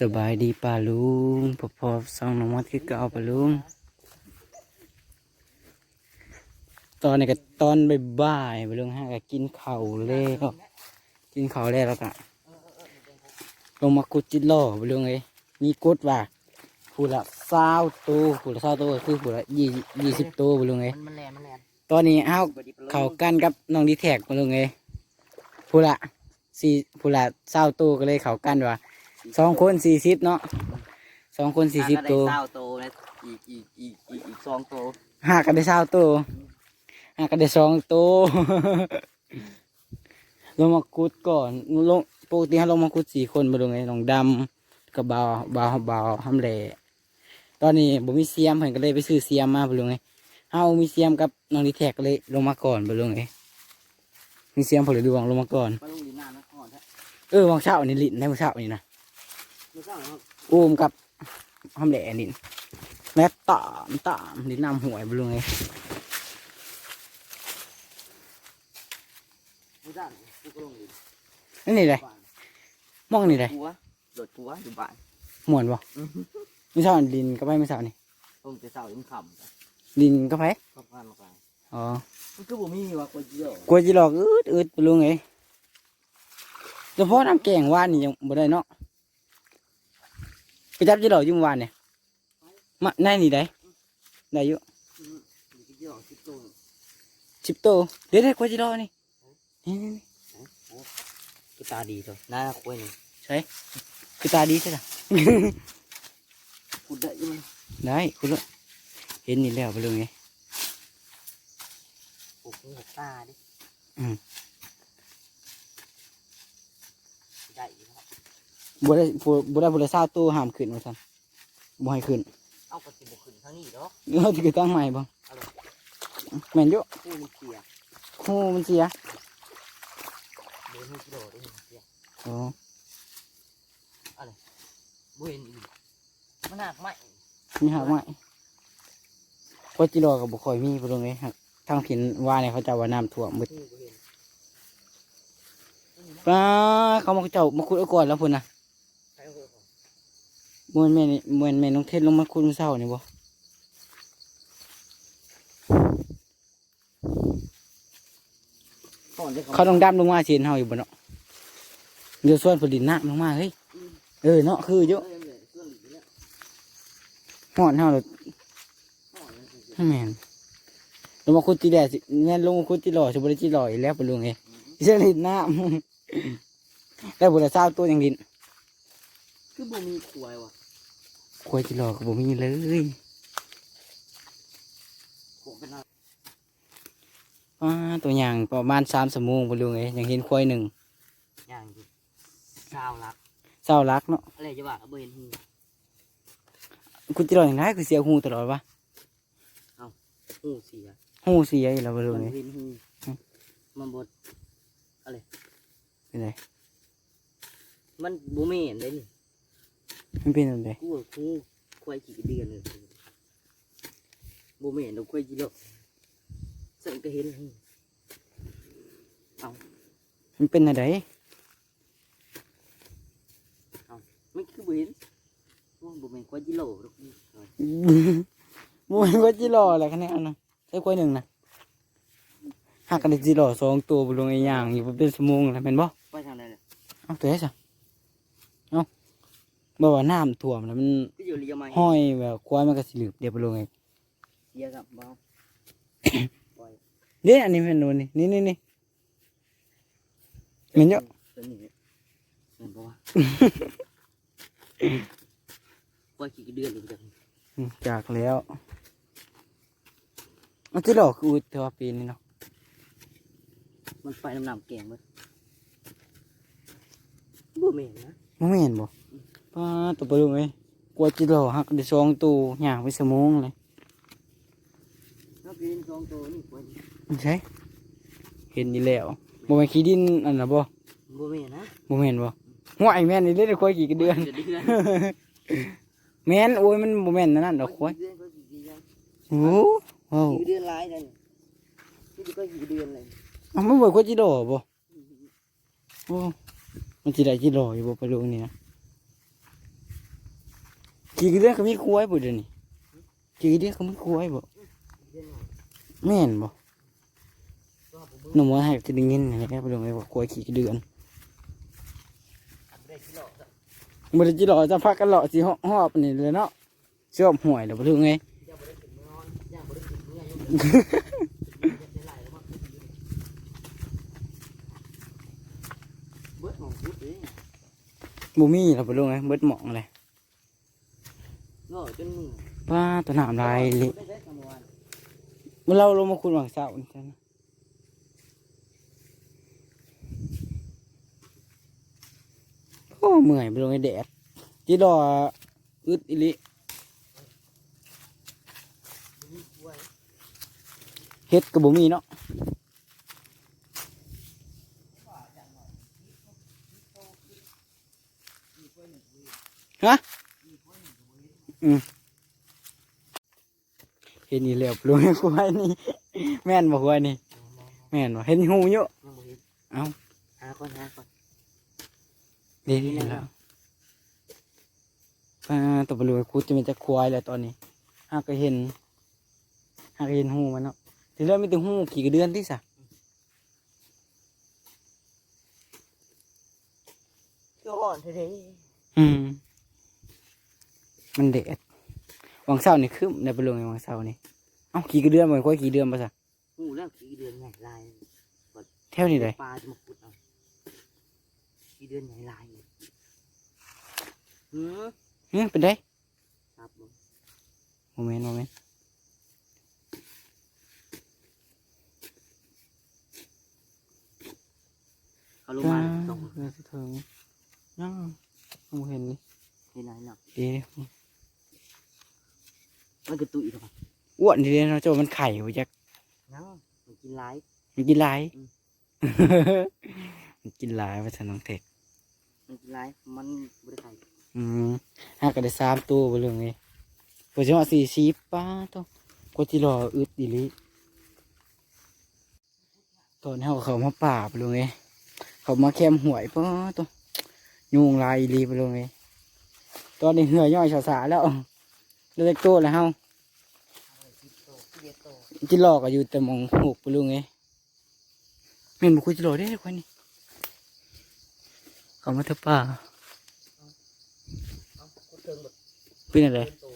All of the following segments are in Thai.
สบายดีป่าลุงพอพอๆสองน้องมัดคือเก่าป่าลุง ตอนนี้ก็ตอนบ่ายๆป่าลุงฮะก็กินข้าวแล้วกินข้าวแล้วแล้วก็ลงมากุดจิตล่อป่าลุงเอ้ยมีกดว่าผู้ละเศร้าตัวผู้ละเศร้าตัวก็คือผู้ละยี่ยี่สิบตัวป่าลุงเอ้ยมันมันแลนมันแลนตอนนี้เฮาเข้ากันกับน้องดีแท็กป่าลุงเอ้ยผู้ละสี่ผู้ละเศร้าตัวก็เลยเข้ากันว่า สองคนสี่สิบเนาะสองคนสี่สิบตัวเศร้าโตนะอีกอีกอีกอีกอีกสองโตหากันได้เศร้าตัวหากันได้สองตัวลงมากุดก่อนลงปกติเราลงมากุดสี่คนมาลงไงน้องดำกับบาวบาวบาวทำแหล่ตอนนี้ผมมีเสียมเพิ่นก็เลยไปซื้อเสียมมาไปลงไงเฮามีเสียมกับน้องดีแท็กก็เลยลงมาก่อนไปลงไงมีเสียมผลดวงลงมาก่อนมาลงดินน้ำนะก่อนแท้เออวันเช้านี่ลิ้นในวันเช้านี่นะ ไม่เศร้าครับอุ้มกับทำแหล่ลิ้นและตามตามลิ้นน้ำหวยไปลงไงไม่เศร้ากูก็ลงดินนั่นนี่เลยบ้านมองนี่เลยกูวะโดดกูวะอยู่บ้านหมวนบ่อื้อหือไม่ชอบดินก็ไปไม่ชอบนี่ลงแต่เศร้ายังขำจ้ะดินก็ไปเข้าบ้านมาไกลอ๋อมันคือบ่มีวะคนเดียวกลัวจีหลอกอืดอืดไปลุงไงเฉพาะน้ำแกงว่านนี่ยังบ่ได้เนาะ ไปจับจีหลอกอยุ่เมื่อวานเนี่ยมาในนี่ได้ได้อยู่อืมอยู่ที่เดียวที่โตสิบโตวเดี๋ยวได้กลัวจีหลอกนี่นี่นี่นี่คือตาดีตัวหน้าคุยนี่ใช่คือตาดีใช่ไหมกูได้ยังไงได้คุณละเห็นนี่แล้วไปลุงไงปลุกหัวตาดิอืมได้อยู่ครับบ่ได้บ่บ่ได้บ่ได้ซาตัวห้ามขึ้นว่าซั่นบ่ให้ขึ้นเอากระสิบขึ้นทั้งนี้เนาะเราจะตั้งใหม่บ่แม่นอยู่กูมันเสียคู่มันเสียเดินให้กิโลได้เสียอ๋อบ่เห็นอีกมันหักไหมมีหักไหมกลัวจีหลอกกับบ่ค่อยมีไปลุงไงหักทางผินว่าเนี่ยเขาจะว่าน้ำท่วมหมดนี่บ่เห็นป้าเขามาเจ้ามาคุดเอาก่อนแล้วพุ่นนะ ใครเอาไปก่อน มวนแม่นี่มวนแม่น้องเทศลงมาคุดมื้อเช้านี่บ่ก่อนจะเขาต้องดำลงมาเชียนเฮาอยู่บ่เนาะเดี๋ยวส่วนผลิตน้ำลงมาเฮ้ยเออเนาะคือเยอะเออเลยเครื่องหลีเนี่ยหอดเฮาเลยห่อเลยสิแม่นลงมาคุดจีแดดสิแม่นลงมาคุดจีหล่อสิบ่ได้จีหล่ออีกแล้วไปลุงไงเชียนลินน้ำแล้วบ่ได้เช้าตัวยังลิน คือบ่มีขวายว่ะกล้วยจีหล่อก็บ่มีเลยขวเป็นอะไรป้าตัวอย่างประมาณ3ชั่วโมงไปลุงไงยังเห็นควายหนึ่งอย่างอยู่ชาวรักเช้ารักเนาะอะไรจะว่าบ่เห็นหูคุดจีหล่ออย่างไรคือเสียหูตลอดวะหูเสียหูเสียอีกแล้วไปลุงมันไงเห็นหูมันบดเป็นไร มันบ่แม่นได้นี่ มันเป็นอะไรกูว่ากูควายกี่เดือนเลยบ่แม่นดอกควายกี่โลสั่งก็เห็นหูมันเป็นอะไรมันคือบ่เห็นว่าบ่แม่นควายกี่โลดอกนี่มวยก็จิหล่ออะไรคะแนนนะใช่กล้วยหนึ่งนะหักกันได้จิหล่อสองตัวบนลงไอ้ย่างอยู่เป็นสมงแล้วเป็นบ่ไปทางไหนล่ะเอาตัวนี้สิเอา บอกว่าน้ำท่วมแล้วมันก็อยู่เรียมาห้อยแบบควายมันก็สิหลืบเดี๋ยวไปลงไงเสียกับบ่ปล่อยเด้อันนี้เป็นโน่นนี่นี่นี่นี่เห็นเยอะตัวนี้เห็นบ่วะควายกี่เดือนเลยจังอืมจากแล้วมันจิหล่อคืออุดแต่ว่าปีนี้เนาะมันไปน้ำน้ำแกงเบิดบ่แม่นนะมันไม่เห็นบ่ ป้าตัวไปลงไงกลัวจิหล่อหักได้สองตัวย่างไปสมงเลยนักเรียนสองตัวนี่ควายไม่ใช่เห็นนี่แล้วบ่แม่นขี้ดินอันน่ะบ่บ่แม่นนะบ่แม่นบ่หัวไอ้แม่นนี่เล่นควายกี่กระเดือนเดือนแม่นโอ้ยมันบ่แม่นนั่นดอกควายเดือนก็กี่เดือนโอ้โหกี่เดือนหลายนั่นนี่ก็กี่เดือนเลยเอามันบ่ควายจิโดบ่โอ้มันสิได้จิโดอยู่บ่ไปลงนี่นะ กี่เดือนเขามีควายบ่เดี๋ยวนี้กี่เดือนเขามีควายบ่เดือนหน่อยแม่นบ่หนุ่มว่าให้จะได้ยินนะครับบ่ลงไอ้บ่ควายกี่เดือนอันได้ที่หลอจะบ่ได้จิหล่อจะพักกันหล่อสิฮฮอบนี่เลยเนาะชอบห่วยแล้วบ่รู้ไงย่าบ่ได้ถึงเมื่อนอนย่าบ่ได้ถึงเมื่อยเลิกย่าได้ไหลแล้เบิ้มีแล้วบ่รู้ไงเบิดหมองเลย งอจนมือว่าตัวหน้ำลายเละได้ได้สมวันมื่อเราลงมาคุณหวังเสานี่จ้ะนะโอ้เหมื่อยไปลงไอแดดจีดออึดอิลิเฮ็ดกับบ่มีเนาะฮะ อืมเห็นนี่แล้วปลงไอ้ควายนี่ แม่นบ่ควายนี่ แม่นบ่เห็นหูเยอะยังบ่เห็นเอ้าหาก่อนหาก่อนดีแล้วอ่าตัวบลูคุดจะมีแต่ควายแล้วตอนนี้หากก็เห็นหากก็เห็นหูมันเนาะทีแรกมีแต่หูขี่กระเดือนที่สะก็อ่อนเท่เด้อืม มันเด็ดวังเสาร์นี่คือในบลูไงวังเสาร์นี่เอ้าขี่กระเดือนเหมือนควายขี่เดือนปะสะหูแล้วขี้เดือนใหญ่ลายเท่านี้เลยปลาจะมาขุดเอาขี้เดือนใหญ่ลายเลยหืออืมเป็นได้ครับผมโมเมนต์โมเมนต์เขาลงมาสองเออสิเถิงยังโมเห็นนี่เห็นไหนเนาะดี มันคือตุ้ยครับอ้วนดีเลยเนาะเจ้ามันไข่ไปจากยังมันกินหลาย มันกินหลาย อืม มันกินหลายว่าฉันน้องเทคมันกินหลายมันบริไข่อืมหากก็ได้สามตัวไปเลยไงเปิดจังหวะสี่สิบป้าต้องกว่าที่รออึดอีหลิตอนนี้เขาเขามาป่าไปเลยไงเขามาแคมหวยป้าต้องยุงลายอีหลีไปเลยไงตอนนี้เหือย่อยสาสา แล้วเล็กโตแล้วเฮาสิบโตสิบเอ็ดโตจิรอก็อยู่แต่หมองหกไปเลยไงแม่นบุคุจิรอได้เลยคนนี้เขามาเถอะป่าเอาขุดเทิงแบบเป็นอะไรโต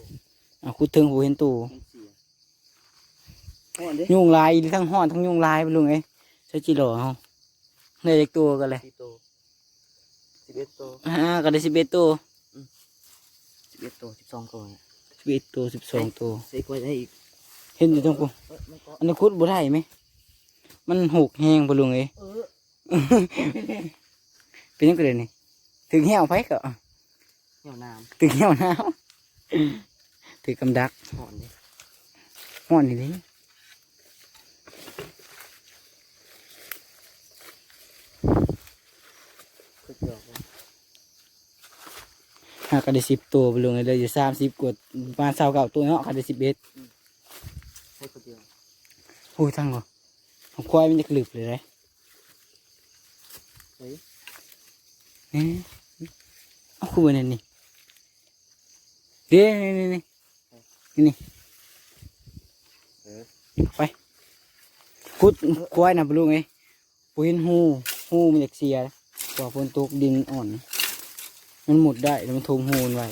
อะคุดเทิงหูเห็นตูมันเสียห่อนดิยุงลายทั้งห้อนทั้งยุงลายไปเลยไงใช้จิรอเฮาได้เล็กตัวกันเลยสิบโตสิบเอ็ดโตอ่าก็ได้สิบเอ็ดตัวสิบเอ็ดโตสิบสองโตเนี่ย สิบเอ็ดตัวสิบสองตัว ใส่กล้วยได้อีกเห็นอยู่ตรงกูเออมันก็อันนี้คุดบ่ได้ไหม มันหกแหงไปเลยไงเออ เป็นยังไงเลยนี่ถึงเหี่ยวไฟก็เหี่ยวน้ถึงเหี่ยวหนาวถึงกำดักำห่อนดิห้อนนี่เลยขุดเดียวก็ หากก็ได้สิบตัวไปเลยเลยอยู่สามสิบกว่าประมาณสาวเก่าตัวเนาะก็ได้สิบเอ็ดใส่ขุดเดียวโอ้ยทั้งเหรอของควายมันจะกลึบเลยเลยเฮ้ยเอ๊ะเอาคู่นั่นนี่เดี๋ยวนี่นี่นี่นี่นี่เออไปคุดควายน่ะไปลุงไงปูเห็นหูหูมันอยากเสียกว่าฝนตกดินอ่อน มันหมุดได้แล้วมันทมหูมันไว้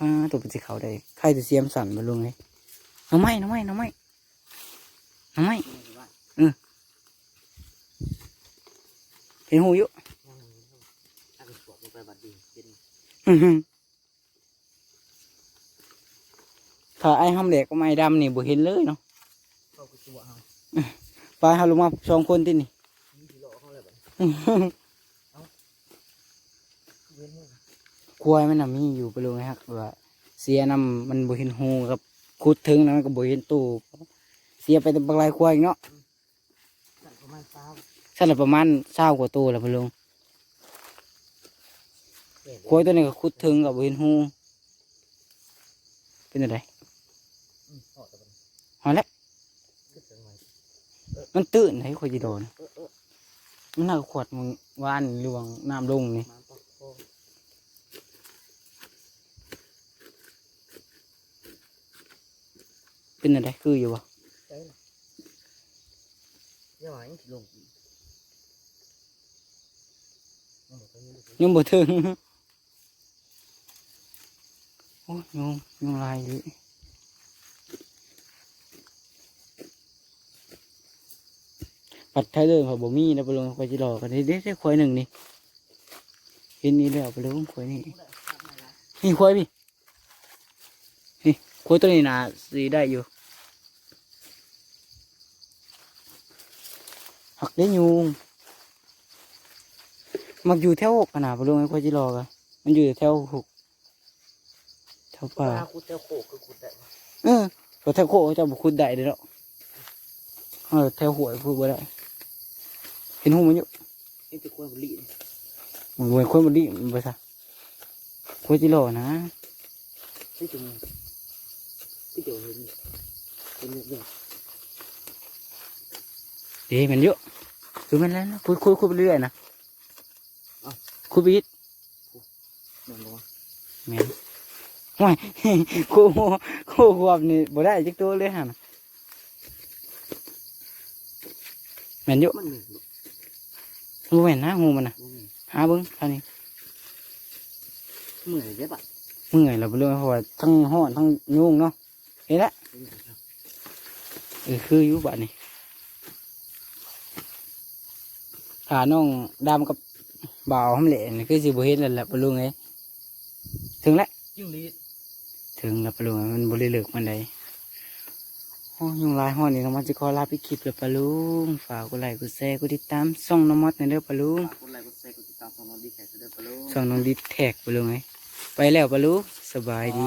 อ่าตัวเป็นสีขาวได้ใครจะเสียมสั่นไปลุงไงน้องไม้น้องไม้น้องไม้น้องไม้นี่คือว่าเห็นหูอยู่ยังมีเท่าถ้าเป็นปวกลงไปบัดดีเป็นอื้อหือถ้าไอ้ห้ำเหล็กก็ไม่ดำนี่บ่เห็นเลยเนาะเข้ากุตัวเอาปลาเขาลงมาสองคนที่นี่ นี่ที่โลเขาเลยแบบเว้นมือควยมันน่ะมีอยู่ไปเลยฮะว่าเสียน้ำมันบ่เห็นหูกับขุดถึงนะมันก็บ่เห็นตู้เสียไปแต่บางรายควยเนาะสั่นประมาณเศร้ากว่าตัวแล้วไปลงเอ็ดควยตัวนี้ก็ขุดถึงกับบ่เห็นหูเป็นอะไรหอแล้วมันตื่นให้ควายจีโดนมันน่าขวดมันวานหรือว่าน้ำลงนี่ มาปอกคอ เป็นอะไรคืออยู่บ่ใช่ล่ะยังบ่ถึงโอ้ยงยงลายดิปัดไทยเลยพอบ่มีนะไปลงไปจิรอกันเด็ดได้ควายหนึ่งนี่เห็นนี่แล้วไปลงควายนี่นี่ควายพี่นี่ควายตัวนี้นะสีได้อยู่ หักได้ยุงมักอยู่แถวหกขนาดปลงไอ้ควายจิรอกันมันอยู่แถวหกแถวป่าถ้าขุดแถวโคกคือขุดได้เออก็แถวโคกจะบุคุดได้เด้อเนาะเออแถวหวยพูดบ่ได้เห็นหูมันอยู่นี่จะควรบริมันเหมือนคนบดีมันไปซะคุยจิโร่นะนี่จะมีพี่เดี๋ยวเห็นเป็นเรื่องเดี๋ยวมันเยอะคือมันแล้วนะคุยคุยคุยไปเรื่อยนะคุยไปยิดนั่นบอกว่าแม่นห่วยคู่คู่ควบนี่บ่ได้จักตัวเลยฮะนะแม่นเยอะมันหนึ่งบ่บ่แม่นนะหูมันนะบ่มีหาเบิ่งเท่านี้เมื่อยได้ปะเมื่อยเราไปเรื่อยเพราะว่าทั้งห้อนทั้งยุ่งเนาะเห็นละเป็นไงครับเออคืออยู่บ้านนี่ ขาน้องดำกับบ่าวทำเหละนี่คือสิบ่เห็นแล้วแหละปะลุงไงถึงแล้วจิ้งหรีดถึงแล้วปะลุงมันบริเลิกมันใดโอ้ยุงลายห้อนี่น้องมอสจะขอลาไปคลิปแล้วปะลุงฝากกดไลค์กดแชร์กดติดตามช่องน้องมอสในอยเด้อปะลุงฝากกดไลค์กดแชร์กดติดตามช่องน้องดีแขกเสด็จปะโลช่องน้องดิแท็กปะลุงไงไปแล้วปะลุงสบายดี